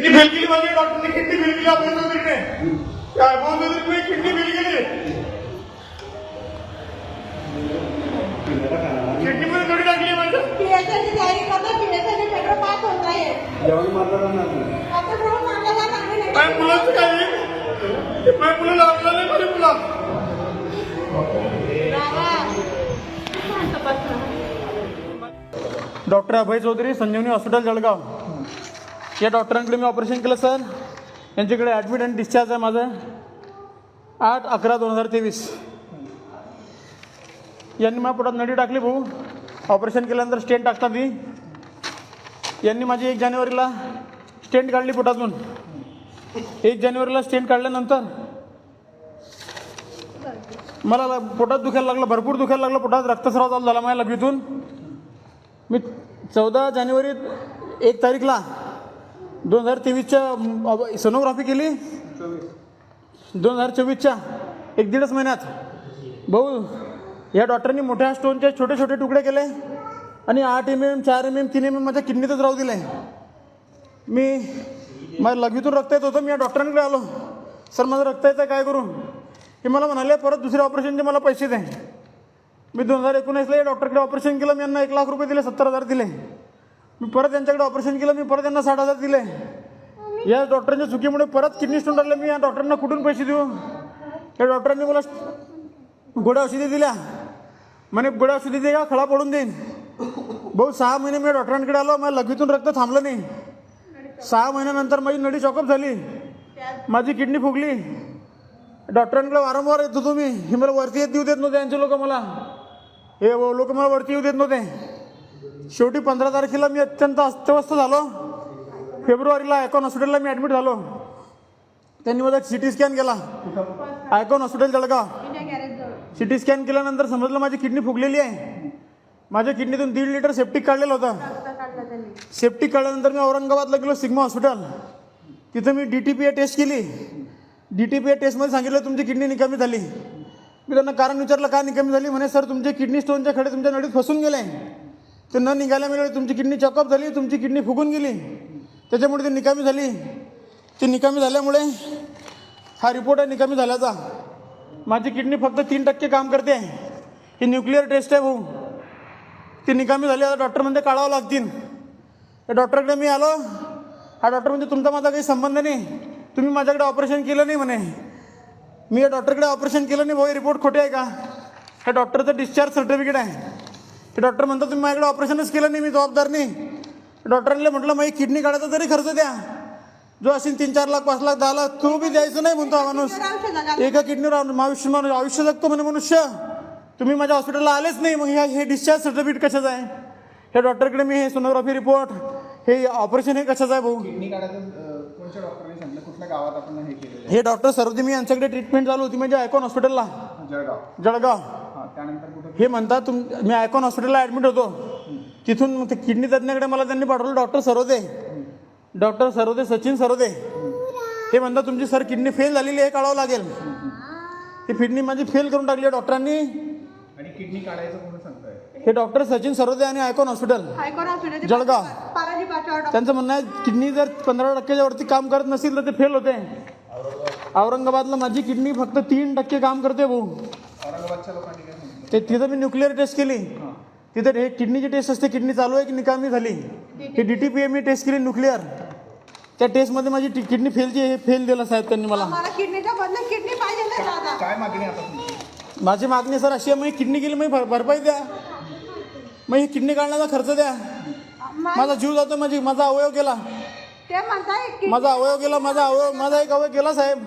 Kidney fail केली माझी डॉक्टरने किडनी फेल केली आपण चौधरीने? काय बोल चौधरीने किडनी फेल केली किडनी मध्ये थोडी टाकली माझ्या तयारी करतो पीएसआयचे पेपर पास होत नाही. आता थोडं मागायला लागले काय मुलाचं काय? आहे? ते माझ्या मुलं लागलं नाही माझ्या मुला डॉक्टर अभय चौधरी संजीवनी हॉस्पिटल जळगाव. या डॉक्टरांकडे मी ऑपरेशन केलं सर. यांच्याकडे ॲडमिट आणि डिस्चार्ज आहे माझं. आठ अकरा दोन हजार तेवीस. यांनी मला पोटात नडी टाकली भाऊ. ऑपरेशन केल्यानंतर स्टेंट टाकतात ती यांनी माझी एक जानेवारीला स्टेंट काढली पोटातून. एक जानेवारीला स्टेंट काढल्यानंतर मला पोटात दुखायला लागलं भरपूर दुखायला लागलं. पोटात रक्तस्राव चालू झाला माझ्या लघवीतून मी चौदा जानेवारी एक तारीखला दोन हजार तेवीसच्या सोनोग्राफी केली? दोन हजार चोवीसच्या एक दीडच महिन्यात. भाऊ या डॉक्टरांनी मोठ्या स्टोनचे छोटे छोटे तुकडे केले आणि आठ एम एम चार एम एम तीन एम एम माझ्या किडनीतच राहू दिले. मी माझ्या लघवीतून रक्त येत होतं मी या डॉक्टरांकडे आलो. सर माझं रक्त येतं काय करू? हे मला म्हणाले परत दुसऱ्या ऑपरेशनचे मला पैसे दे. मी दोन हजार एकोणीसला या डॉक्टरकडे ऑपरेशन केलं मी यांना एक लाख रुपये दिले सत्तर हजार दिले. मी परत यांच्याकडे ऑपरेशन केलं मी परत यांना साठ हजार दिले. या डॉक्टरांच्या चुकीमुळे परत किडनी स्टोन राहिले मी या डॉक्टरांना कुठून पैसे देऊ? या डॉक्टरांनी मला गोड्या औषधी दिल्या. म्हणे गोड्या औषधी दे का? खळा पडून देईन. भाऊ सहा महिने मी डॉक्टरांकडे आलो माझ्या लघवीतून रक्त थांबलं नाही. सहा महिन्यानंतर माझी नडी चॉकअप झाली. माझी किडनी फुगली. डॉक्टरांकडे वारंवार येत होतो मी हे मला वरती येत देऊ देत नव्हते यांचे लोक मला. हे लोक मला वरती येऊ देत नव्हते. शेवटी पंधरा तारखेला मी अत्यंत अस्तव्यस्त झालो. फेब्रुवारीला आयकॉन हॉस्पिटलला मी ॲडमिट झालो. त्यांनी माझा सी टी स्कॅन केला. Icon hospital Jalgaon. C T scan केल्यानंतर समजलं माझी किडनी फुगलेली आहे. माझ्या किडनीतून दीड लिटर सेप्टिक काढलेलं होतं. सेप्टिक काढल्यानंतर मी औरंगाबादला गेलो सिग्मा हॉस्पिटल तिथं मी D T P A test केली. डी टी पी ए टेस्टमध्ये सांगितलं तुमची किडनी निकामी झाली. मी त्यांना कारण विचारलं का निकामी झाली? म्हणे सर तुमचे किडनी स्टोनच्या खडे तुमच्या नडीत फसून गेले. ते न निघायला मिळाले तुमची किडनी चॉकअप झाली तुमची किडनी फुगून गेली. त्याच्यामुळे ती निकामी झाली. ती निकामी झाल्यामुळे हा रिपोर्ट आहे निकामी झाल्याचा. माझी किडनी फक्त तीन टक्के काम करते. ही न्यूक्लिअर टेस्ट आहे भाऊ. ती निकामी झाली आता डॉक्टर म्हणजे काढावं लागतील. त्या डॉक्टरकडे मी आलो. हा डॉक्टर म्हणजे तुमचा माझा काही संबंध नाही. तुम्ही माझ्याकडे ऑपरेशन केलं नाही म्हणे. मी या डॉक्टरकडे ऑपरेशन केलं नाही भाऊ. हे रिपोर्ट खोटे आहे का? हे डॉक्टरचं डिस्चार्ज सर्टिफिकेट आहे. ते डॉक्टर म्हणतात तुम्ही माझ्याकडे ऑपरेशनच केलं नाही मी जबाबदार नाही. डॉक्टरांनी म्हटलं माझी किडनी काढायचा तरी खर्च द्या. जो असेल तीन चार लाख पाच लाख दहा लाख तो बी द्यायचं नाही म्हणतो हा माणूस. एका किडनीवर आयुष्य माणूस आयुष्य जगतो म्हणे मनुष्य. तुम्ही माझ्या हॉस्पिटलला आलेच नाही मग ह्या हे डिस्चार्ज सर्टिफिकेट कशाचं आहे? ह्या डॉक्टरकडे मी हे सोनोग्राफी रिपोर्ट हे ऑपरेशन हे कशाचं आहे भाऊ? किडनी काढायचं अं, कोणत्या डॉक्टरने सांगितलं? कुठल्या गावात आपण हे हे डॉक्टर सरोजी मी यांच्याकडे ट्रीटमेंट चालू होती म्हणजे आयकॉन हॉस्पिटलला. जळगाव. जळगाव. हां त्यानंतर कुठं हे म्हणतात तुम मी आयकॉन हॉस्पिटलला ॲडमिट होतो. तिथून मग ते किडनी तज्ज्ञाकडे मला त्यांनी पाठवलं डॉक्टर सरोदे. डॉक्टर सरोदे सचिन सरोदे. हे म्हणतात तुमची सर किडनी फेल झालेली आहे काढावं लागेल. ही किडनी माझी फेल करून टाकली आहे डॉक्टरांनी. आणि किडनी काढायचं कोण सांगताय? हे डॉक्टर सचिन सरोदे आणि आयकॉन हॉस्पिटल. जळगाव. पाराजी पाचवा त्यांचं म्हणणं आहे किडनी जर पंधरा टक्क्याच्या वरती काम करत नसेल तर ते फेल होते. औरंगाबादला माझी किडनी फक्त तीन टक्के काम करते भाऊ. औरंगाबादच्या लोकांनी काय ते तिथं मी न्यूक्लिअर टेस्ट केली. तिथं हे किडनीची टेस्ट असते किडनी चालू आहे की निकामी झाली? ही D T P M test केली न्यूक्लिअर त्या टेस्टमध्ये माझी किडनी फेलची हे फेल दिलं साहेब त्यांनी मला. किडनीच्या किडनी पाहिजे काय मागणी आता तुमची? माझी मागणी सर अशी आहे मग किडनी गेली मग भर- भरपाई द्या. मग ही किडनी काढण्याचा खर्च द्या. मा- माझा जीव जातो माझी माझा अवयव गेला. माझा अवयव गेला माझा अवयव माझा एक अवयव गेला साहेब.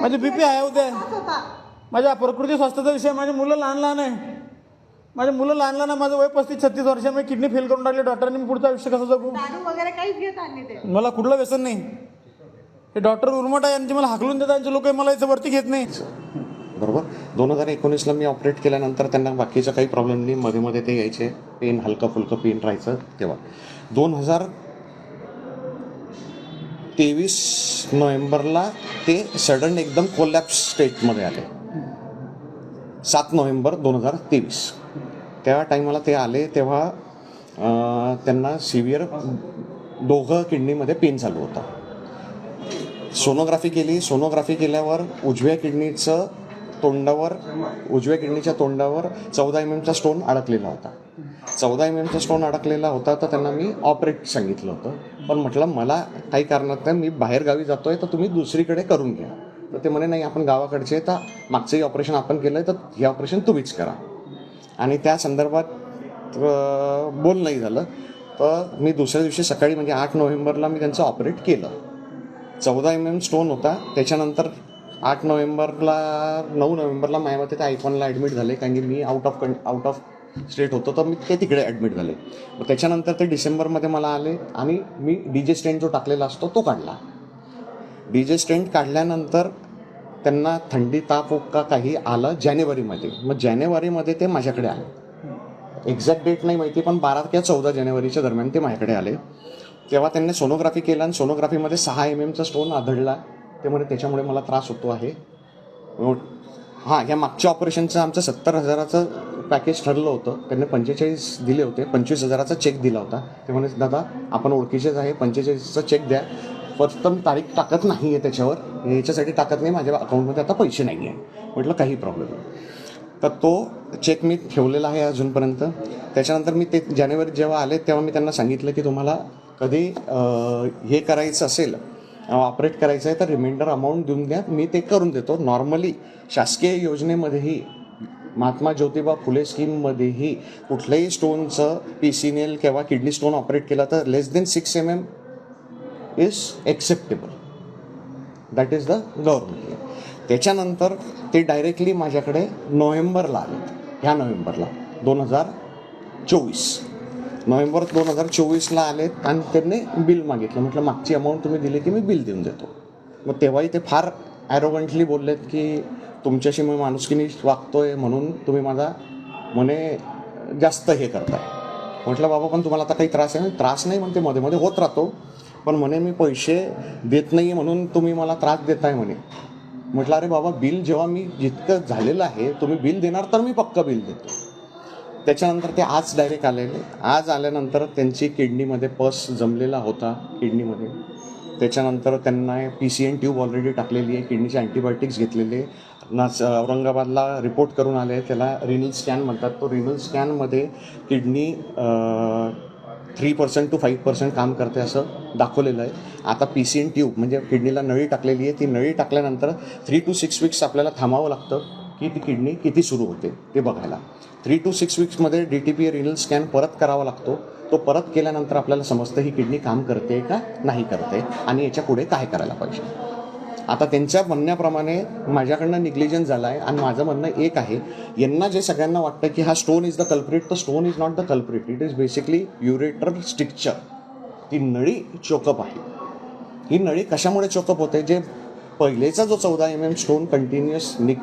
माझी बीपी आहे होता माझ्या प्रकृती स्वास्थ्याचा विषय माझी मुलं लहान लहान आहे. माझे मुलं लहान लहान आहे. माझं वय पस्तीस छत्तीस वर्ष मी किडनी फेल करून टाकली. डॉक्टरांनी मी पुढचं आयुष्य कसं जगू? दारू वगैरे काहीच घेत ते. मला कुठलं व्यसन नाही. हे डॉक्टर उर्मट आहे. यांचे मला हाकलून देतात. यांचे लोक मला याचं वरती घेत नाही. बरोबर? दोन हजार एकोणीसला मी ऑपरेट केल्यानंतर त्यांना बाकीचा काही प्रॉब्लेम नाही मध्ये मध्ये ते यायचे. पेन हलकं फुलकं पेन राहायचं तेव्हा. दोन हजार तेवीस नोव्हेंबरला ते सडन एकदम कोलॅप्स स्टेटमध्ये आले. सात नोव्हेंबर दोन हजार तेवीस. त्या टायमाला ते आले तेव्हा त्यांना सिव्हिअर दोघं किडनीमध्ये पेन चालू होता. सोनोग्राफी केली सोनोग्राफी केल्यावर उजव्या किडनीचं तोंडावर उजव्या किडनीच्या तोंडावर चौदा एम एमचा स्टोन अडकलेला होता. चौदा एम एमचा स्टोन अडकलेला होता तर त्यांना मी ऑपरेट सांगितलं होतं. पण म्हटलं मला काही कारणात नाही मी बाहेरगावी जातो आहे तर तुम्ही दुसरीकडे करून घ्या. तर ते म्हणे नाही आपण गावाकडचे तर मागचंही ऑपरेशन आपण केलं आहे तर हे ऑपरेशन तुम्हीच करा. आणि त्या संदर्भात बोल बोलणंही झालं. तर मी दुसऱ्या दिवशी सकाळी म्हणजे आठ नोव्हेंबरला मी त्यांचं ऑपरेट केलं. चौदा एम एम स्टोन होता. त्याच्यानंतर आठ नोव्हेंबरला नऊ नोव्हेंबरला माझ्या मते ते आयफोनला ॲडमिट झाले कारण की मी आउट ऑफ कं आउट ऑफ स्टेट होतो तर मी ते तिकडे ॲडमिट झाले. मग त्याच्यानंतर ते डिसेंबरमध्ये मला आले आणि मी डी जे स्टेंट जो टाकलेला असतो तो काढला. डी जे स्टेंट काढल्यानंतर त्यांना थंडी ताप का काही आलं जानेवारीमध्ये. मग जानेवारीमध्ये ते माझ्याकडे आले. एक्झॅक्ट डेट नाही माहिती पण बारा किंवा चौदा जानेवारीच्या दरम्यान ते माझ्याकडे आले. तेव्हा त्यांनी सोनोग्राफी केलं आणि सोनोग्राफीमध्ये सहा एम एमचा स्टोन आढळला ते म्हणे त्याच्यामुळे मला त्रास होतो आहे. हां ह्या मागच्या ऑपरेशनचं आमचं सत्तर हजाराचं पॅकेज ठरलं होतं. त्यांनी पंचेचाळीस दिले होते. पंचवीस हजाराचा चेक दिला होता. ते म्हणे दादा आपण ओळखीचेच आहे. पंचेचाळीसचा चेक द्या. फक्त मी तारीख टाकत नाही आहे त्याच्यावर. याच्यासाठी टाकत नाही माझ्या अकाउंटमध्ये आता पैसे नाही आहे म्हटलं काही प्रॉब्लेम नाही. तर तो चेक मी ठेवलेला आहे अजूनपर्यंत. त्याच्यानंतर मी ते जानेवारी जेव्हा आले तेव्हा मी त्यांना सांगितलं की तुम्हाला कधी हे करायचं असेल ऑपरेट करायचं आहे तर रिमाइंडर अमाऊंट देऊन द्या. मी ते करून देतो. नॉर्मली शासकीय योजनेमध्येही महात्मा ज्योतिबा फुले स्कीममध्येही कुठल्याही स्टोनचं पी सी एल किंवा किडनी स्टोन ऑपरेट केला तर less than six M M is acceptable that is the government त्याच्यानंतर ते डायरेक्टली माझ्याकडे नोव्हेंबरला आले. ह्या नोव्हेंबरला. दोन हजार चोवीस. नोव्हेंबर दोन हजार चोवीसला आलेत आणि त्यांनी बिल मागितलं. म्हटलं मागची अमाऊंट तुम्ही दिली की मी बिल देऊन देतो. मग तेव्हाही ते फार ॲरोगंटली बोललेत की तुमच्याशी मी माणुसकीनी वागतोय म्हणून तुम्ही माझा म्हणे जास्त हे करताय. म्हटलं बाबा पण तुम्हाला आता काही त्रास आहे त्रास नाही म्हणते मध्ये मध्ये होत राहतो. पण म्हणे मी पैसे देत नाही म्हणून तुम्ही मला त्रास देताय म्हणे. म्हटलं अरे बाबा बिल जेव्हा मी जितकं झालेलं आहे तुम्ही बिल देणार तर मी पक्क बिल देतो. त्याच्यानंतर ते आज डायरेक्ट आलेले. आज आल्यानंतर त्यांची किडनीमध्ये पस जमलेला होता किडनीमध्ये. त्याच्यानंतर त्यांना P C N tube already टाकलेली आहे किडनीचे अँटीबायोटिक्स घेतलेले. नाच औरंगाबादला रिपोर्ट करून आले त्याला रिनल स्कॅन म्हणतात. तो renal स्कॅनमध्ये kidney three percent to five percent काम करते असं दाखवलेलं आहे. आता पी सी एन ट्यूब म्हणजे किडनीला नळी टाकलेली आहे ती नळी टाकल्यानंतर थ्री टू सिक्स वीक्स आपल्याला थांबावं लागतं की ती किडनी किती सुरू होते ते बघायला. Three to six वीक्समध्ये D T P renal scan परत करावा लागतो. तो परत केल्यानंतर आपल्याला समजतं ही किडनी काम करते का नाही करते आणि याच्यापुढे काय करायला पाहिजे. आता त्यांच्या म्हणण्याप्रमाणे माझ्याकडनं निग्लिजन्स झाला आहे आणि माझं म्हणणं एक आहे यांना जे सगळ्यांना वाटतं की हा स्टोन इज द कल्प्रिट तर stone is not the culprit it is basically ureter stricture ती नळी चोकअप आहे. ही नळी कशामुळे चोकअप होते? जे पहिलेचा जो चौदा एम एम स्टोन कंटिन्युअस निक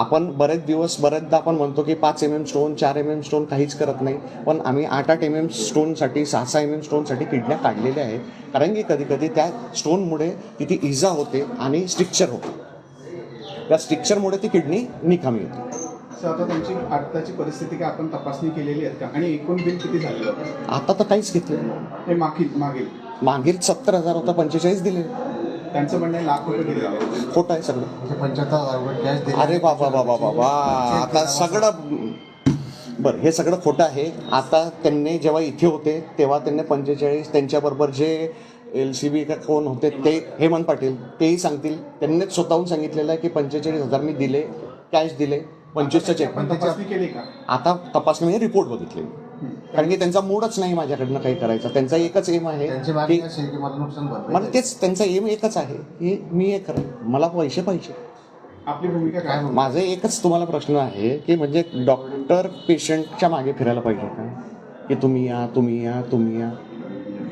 आपण बरेच दिवस बरेचदा आपण म्हणतो की पाच एम एम स्टोन चार एम एम स्टोन काहीच करत नाही. पण आम्ही आठ आठ एम एम स्टोनसाठी सहा सहा एम एम स्टोनसाठी किडन्या काढलेल्या आहेत. कारण की कधी कधी त्या स्टोनमुळे तिथे इजा होते आणि स्ट्रिक्चर होते. त्या स्ट्रिक्चरमुळे ती किडनी निकामी होते. आता त्यांची आत्ताची परिस्थिती काय? आपण तपासणी केलेली आहे का? आणि एकूण बिल किती झालेलं आता तर काहीच घेतलं नाही. हे मागील मागील. मागील सत्तर हजार होता पंचेचाळीस दिले. त्यांचं म्हणणं आहे लाख रुपये. खोटं आहे सगळं. पंच्याहत्तर दिले अरे बाबा बाबा बाबा आता सगळं बरं हे सगळं खोटं आहे. आता त्यांनी जेव्हा इथे होते तेव्हा त्यांनी पंचेचाळीस त्यांच्याबरोबर जे एल सी बी का कोण होते ते हेमंत पाटील तेही सांगतील. त्यांनीच स्वतःहून सांगितलेलं आहे की पंचेचाळीस हजार मी दिले कॅश दिले पंचवीसचं चेक तपासणी आता तपासणी रिपोर्ट बघितले कारण की त्यांचा मूडच नाही माझ्याकडनं काही करायचा. त्यांचा एकच एम आहे की मला तेच त्यांचा एम एकच आहे की मी हे करेन. मला पैसे पाहिजे. आपली भूमिका काय? माझं एकच तुम्हाला प्रश्न आहे की म्हणजे डॉक्टर पेशंटच्या मागे फिरायला पाहिजे का की तुम्ही या तुम्ही या तुम्ही या.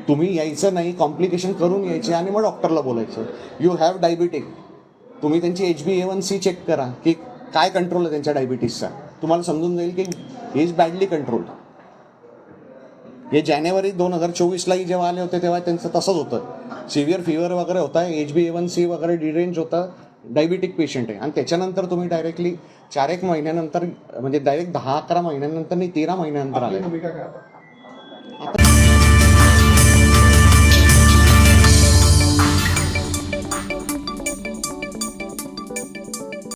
तुम्ही यायचं नाही कॉम्प्लिकेशन करून यायचे आणि मग डॉक्टरला बोलायचं. यू हॅव डायबिटिक तुम्ही त्यांची H B A one C check करा की काय कंट्रोल आहे त्यांच्या डायबिटीसचा तुम्हाला समजून जाईल की ही इज बॅडली कंट्रोल्ड हे जानेवारी दोन हजार चोवीसलाही जेव्हा आले होते तेव्हा त्यांचं तसंच होतं. सिव्हिअर फिवर वगैरे होता H B A one C वगैरे डिरेंज होतं डायबिटिक पेशंट आहे. आणि त्याच्यानंतर तुम्ही डायरेक्टली चार एक महिन्यानंतर म्हणजे डायरेक्ट दहा अकरा महिन्यानंतर नाही तेरा महिन्यानंतर आले? आता